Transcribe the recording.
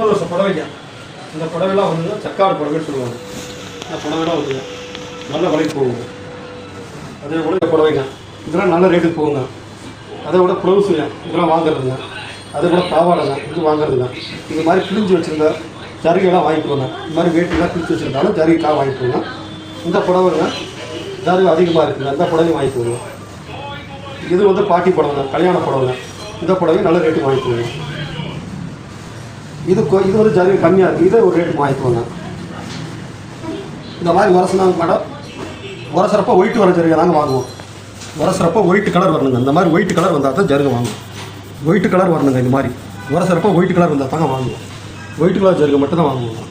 முப்பது வருஷம் புடவைங்க இந்த புடவைலாம் வந்து சக்காடு புடவைன்னு சொல்லுவாங்க. இந்த புடவைலாம் வந்து நல்ல விலைக்கு போகுங்க அதே போல் இந்த புடவைங்க இதெல்லாம் நல்ல ரேட்டுக்கு போகுங்க. அதை விட ப்ளவுஸுங்க இதெல்லாம் வாங்குறதுங்க. அதே போல் பாவாடைங்க இது வாங்குறதுங்க. இது மாதிரி கிழிஞ்சு வச்சுருந்த ஜரிகைலாம் வாங்கிக்கோங்க இந்த மாதிரி வேட்டிலாம் கிழிச்சு வச்சுருந்தாலும் ஜரிகைக்காக வாங்கிக்கோங்க இந்த புடவைங்க ஜரி அதிகமாக இருக்குங்க. இந்த புடவையும் வாங்கிக்கோங்க இது வந்து பாட்டி புடவைங்க கல்யாண புடவைங்க. இந்த புடவையும் நல்ல ரேட்டுக்கு வாங்கிக்கோங்க இது கொ- இது ஒரு ஜரி கம்மியாக இருக்குது இதே ஒரு ரேட் வாங்கிக்கோங்க இந்த மாதிரி உரசினாங்க மேடம். உரசுறப்ப ஒயிட் வர ஜரிகை தாங்க வாங்குவோம். உரசுறப்ப ஒயிட் கலர் வரணுங்க. இந்த மாதிரி ஒயிட் கலர் வந்தால் தான் ஜருகை வாங்குவோம். ஒயிட் கலர் வரணுங்க இந்த மாதிரி. உரசுறப்ப ஒயிட் கலர் வந்தால் தாங்க வாங்குவோம். ஒயிட் கலர் ஜருகை மட்டும் தான் வாங்குவோம்.